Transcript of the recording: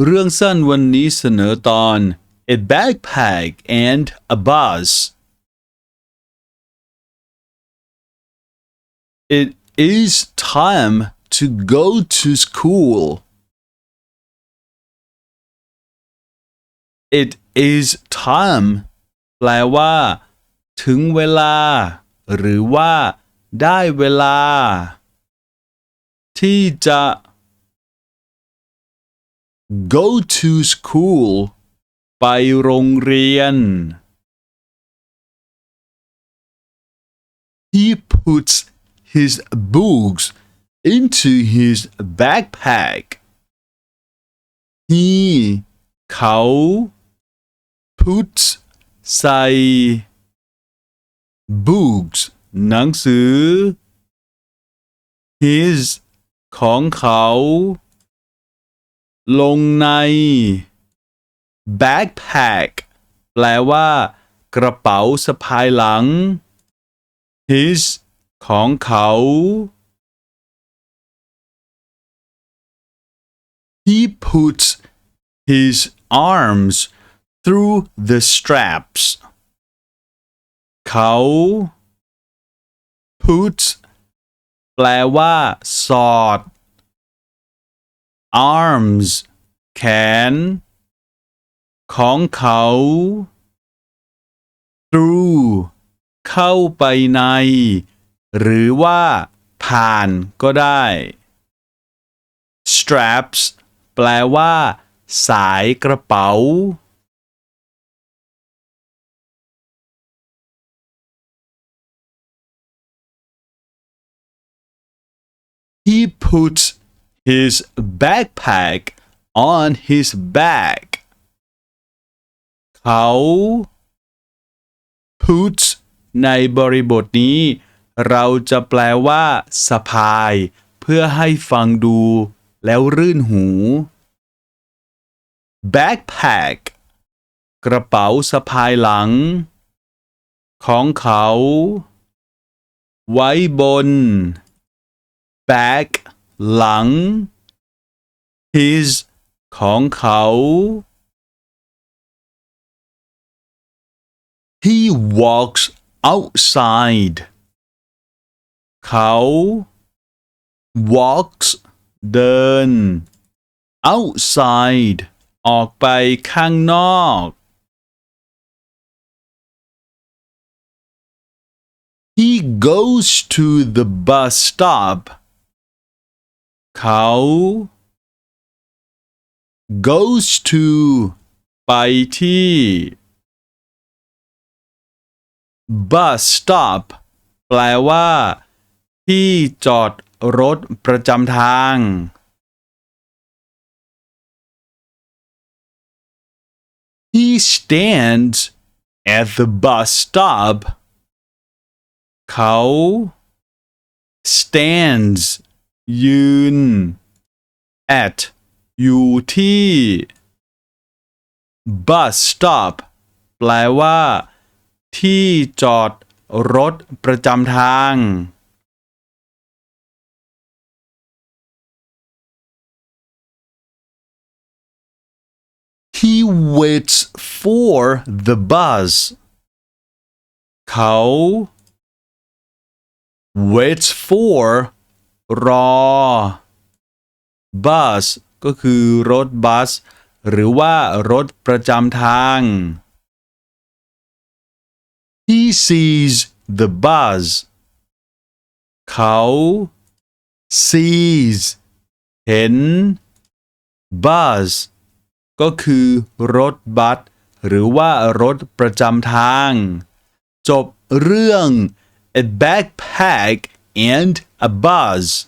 เรื่องสั้นวันนี้เสนอตอน A backpack and a bus It is time to go to school It is time แปลว่า ถึงเวลา หรือว่า ได้เวลา ที่จะ go to school ไปโรงเรียน He puts his books into his backpack. He เขา puts ใส่ books หนังสือ his ของเขา ลงใน backpack แปลว่า กระเป๋าสะพายหลัง his ของเขา He puts his arms through the straps เขา puts แปลว่า สอด arms แขน ของเขา through เข้าไปใน หรือว่า ผ่านก็ได้ straps แปลว่า สายกระเป๋า He puts his backpack on his back. เขา puts ในบริบทนี้ เราจะแปลว่าสะพาย เพื่อให้ฟังดู แล้วรื่นหู backpack กระเป๋าสะพายหลัง ของเขา ไว้บน back หลัง his ของเขา He walks outside เขา walks เดิน outside ออกไปข้างนอก He goes to the bus stop เขา goes to ไปที่ bus stop แปลว่า ที่จอดรถประจำทาง He stands at the bus stop เขา stands ยืน at อยู่ที่ bus stop แปลว่า ที่จอดรถประจำทาง He waits for the bus เขา waits for รอ bus ก็คือรถบัส หรือว่ารถประจำทาง He sees the bus เขา sees เห็น bus ก็คือรถบัส หรือว่ารถประจำทาง จบเรื่อง a backpack and a bus